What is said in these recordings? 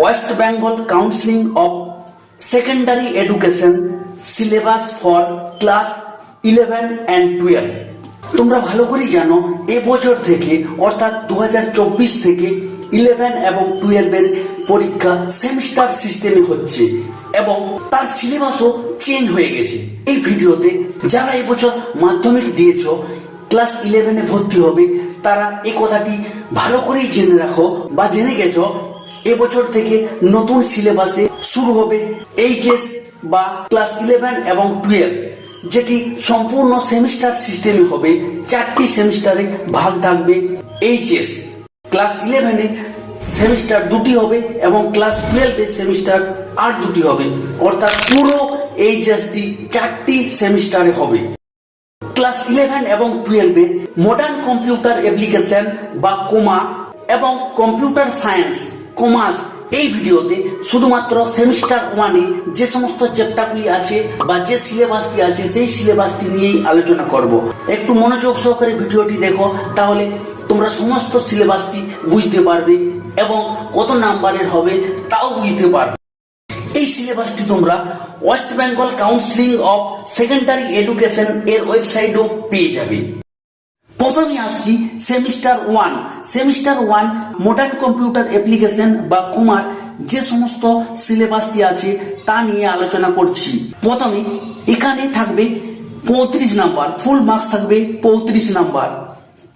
West Bengal counselling of secondary education syllabus for class eleven and twelve. তোমরা ভালো করেই জানো এবছর থেকে, অর্থাৎ দু থেকে ইলেভেন এবং টুয়েলভের পরীক্ষা সেমিস্টার সিস্টেমে হচ্ছে এবং তার সিলেবাসও চেঞ্জ হয়ে গেছে। এই ভিডিওতে যারা এবছর মাধ্যমিক দিয়েছ, ক্লাস ইলেভেনে ভর্তি হবে, তারা এই কথাটি ভালো করেই জেনে রাখো বা জেনে গেছো এবছর থেকে নতুন সিলেবাসে শুরু হবে এইচএস বা ক্লাস ইলেভেন এবং টুয়েলভ, যেটি সম্পূর্ণ সেমিস্টার সিস্টেমে হবে। চারটি সেমিস্টারে ভাগ থাকবে এইচএস। ক্লাস ইলেভেনে সেমিস্টার দুটি হবে এবং ক্লাস টুয়েলভে সেমিস্টার আর দুটি হবে। অর্থাৎ পুরো এইচএসটি চারটি সেমিস্টারে হবে। ক্লাস ইলেভেন এবং টুয়েলভে মডার্ন কম্পিউটার অ্যাপ্লিকেশন বা কোমা এবং কম্পিউটার সায়েন্স কমার্স, এই ভিডিওতে শুধুমাত্র সেমিস্টার ওয়ানে যে সমস্ত চ্যাপ্টারগুলি আছে বা যে সিলেবাসটি আছে, সেই সিলেবাসটি নিয়েই আলোচনা করব। একটু মনোযোগ সহকারে ভিডিওটি দেখো, তাহলে তোমরা সমস্ত সিলেবাসটি বুঝতে পারবে এবং কত নাম্বারের হবে তাও বুঝতে পারবে। এই সিলেবাসটি তোমরা west Bengal counselling of secondary education এর ওয়েবসাইটও পেয়ে যাবে। প্রথমে আসছি semester one. Semester one modern computer application বা কুমার যে সমস্ত সিলেবাসটি আছে তা নিয়ে আলোচনা করছি। প্রথমে এখানে থাকবে পঁয়ত্রিশ নাম্বার ফুল মার্কস থাকবে পঁয়ত্রিশ নাম্বার।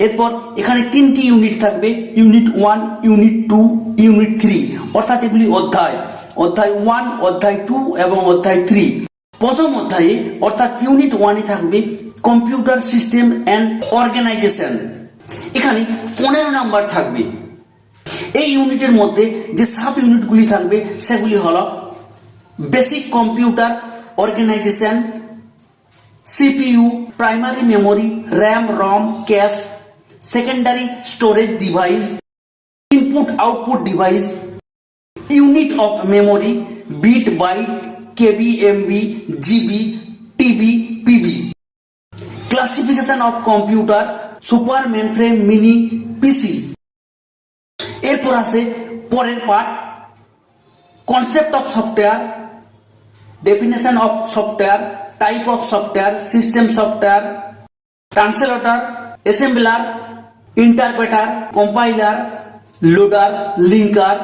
এরপর এখানে তিনটি ইউনিট থাকবে unit one unit two unit three অর্থাৎ এগুলি অধ্যায়। অধ্যায় ওয়ান অধ্যায় টু এবং অধ্যায় থ্রি প্রথম অধ্যায়ে, অর্থাৎ ইউনিট ওয়ানে থাকবে কম্পিউটার সিস্টেম অ্যান্ড অর্গানাইজেশন এখানে পনেরো নাম্বার থাকবে। এই ইউনিটের মধ্যে যে সাব ইউনিটগুলি থাকবে, সেগুলি হল basic computer organisation CPU primary memory RAM ROM cache secondary storage device input output device unit of memory bit byte kb mb gb tb pb classification of computer, super mainframe mini pc এরপর আছে পরের part concept of software definition of software type of software system software translator assembler interpreter compiler loader linker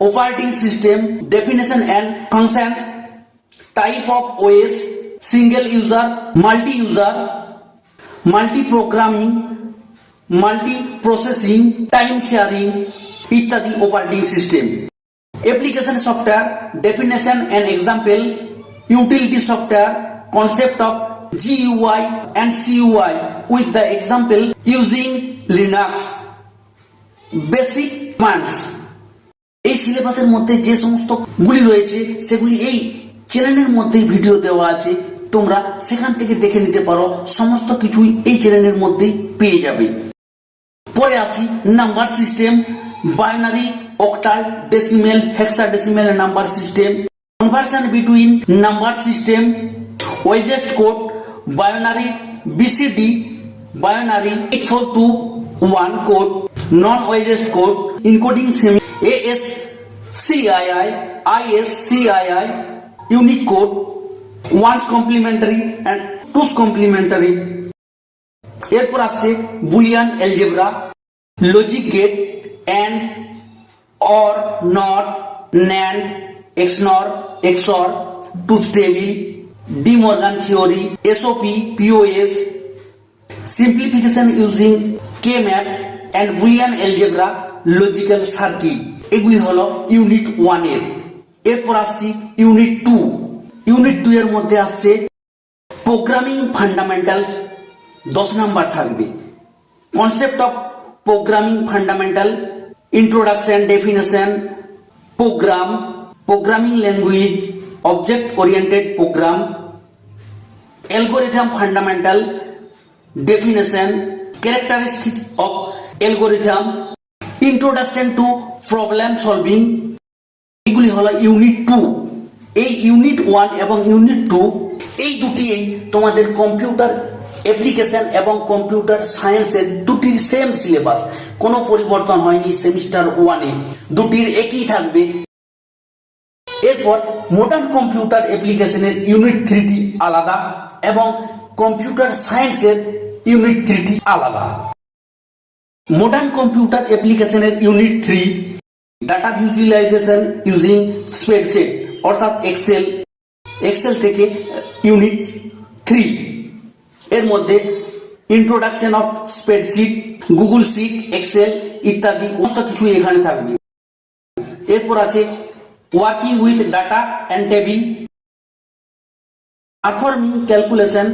operating system, definition and functions type of OS single user multi user multi programming multi processing time sharing ইত্যাদি operating system application software definition and example utility software concept of GUI and CUI with the example using Linux basic commands এই সিলেবাসের মধ্যে যে সমস্ত গুলি রয়েছে সেগুলি এই চ্যানেলের মধ্যেই ভিডিও দেওয়া আছে। তোমরা সেখান থেকে দেখে নিতে পারো, সমস্ত কিছুই এই চ্যানেলের মধ্যেই পেয়ে যাবে। পরে আসি number system binary octal decimal hexadecimal number system conversion between number system weighted code binary BCD binary eight four two one code non weighted code encoding semi AS CII IS CII Unicode one's complementary and two's complementary. এরপর আসছে Boolean algebra logic gate and or not NAND XNOR XOR tooth table De Morgan theory SOP POS simplification using K map and Boolean algebra logical circuit এগুলি হলো unit ওয়ানের। এরপর আসছি unit two unit two এর মধ্যে আসছে programming fundamentals দশ number থাকবে। Concept of programming fundamental introduction definition program programming language object oriented program algorithm fundamental, definition, characteristic of algorithm, introduction to problem solving এগুলি হলো ইউনিট টু এই unit one এবং unit two এই দুটিই তোমাদের computer application এবং computer সায়েন্সের দুটির সেম সিলেবাস কোনো পরিবর্তন হয়নি সেমিস্টার ওয়ানে দুটির একই থাকবে। এরপর মডার্ন কম্পিউটার অ্যাপ্লিকেশনের ইউনিট থ্রিটি আলাদা এবং কম্পিউটার সায়েন্সের ইউনিট থ্রিটি আলাদা। মডার্ন কম্পিউটার অ্যাপ্লিকেশনের unit three data visualization using spreadsheet অর্থাৎ এক্সেল এক্সেল থেকে ইউনিট থ্রি এর মধ্যে introduction of spreadsheet Google sheet Excel ইত্যাদি, সমস্ত কিছু এখানে থাকবে। এরপর আছে working with data and table performing calculation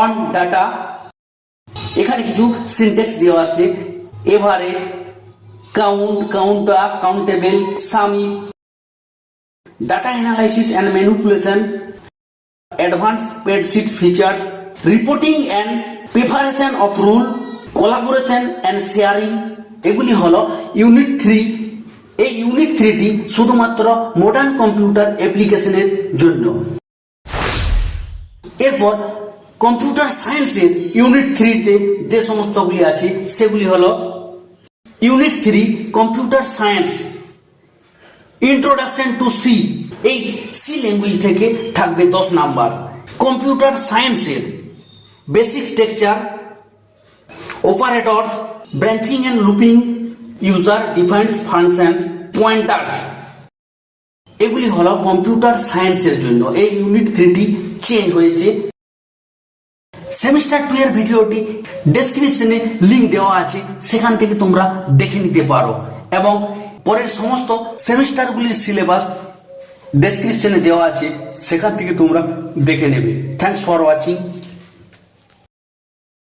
on data এখানে কিছু সিনটেক্স দেওয়া আছে average count counter countable Sami data analysis and manipulation advance spreadsheet features reporting and preparation of rule collaboration and sharing এগুলি হলো ইউনিট থ্রি এই unit থ্রিটি শুধুমাত্র modern computer অ্যাপ্লিকেশনের জন্য। এরপর কম্পিউটার সায়েন্সের ইউনিট থ্রিতে যে সমস্তগুলি আছে, সেগুলি হলো unit three computer science introduction to C এই সি ল্যাঙ্গুয়েজ থেকে থাকবে দশ নাম্বার। কম্পিউটার সায়েন্সের basic structure operator branching and looping user defined function pointers এগুলি হলো কম্পিউটার সায়েন্সের জন্য। এই ইউনিট থ্রিটি চেঞ্জ হয়েছে। সেমিস্টার টু এর ভিডিওটি ডেসক্রিপশনে লিংক দেওয়া আছে, সেখান থেকে তোমরা দেখে নিতে পারো। এবং পরের সমস্ত সেমিস্টারগুলির সিলেবাস ডেসক্রিপশনে দেওয়া আছে, সেখান থেকে তোমরা দেখে নেবে। Thanks for watching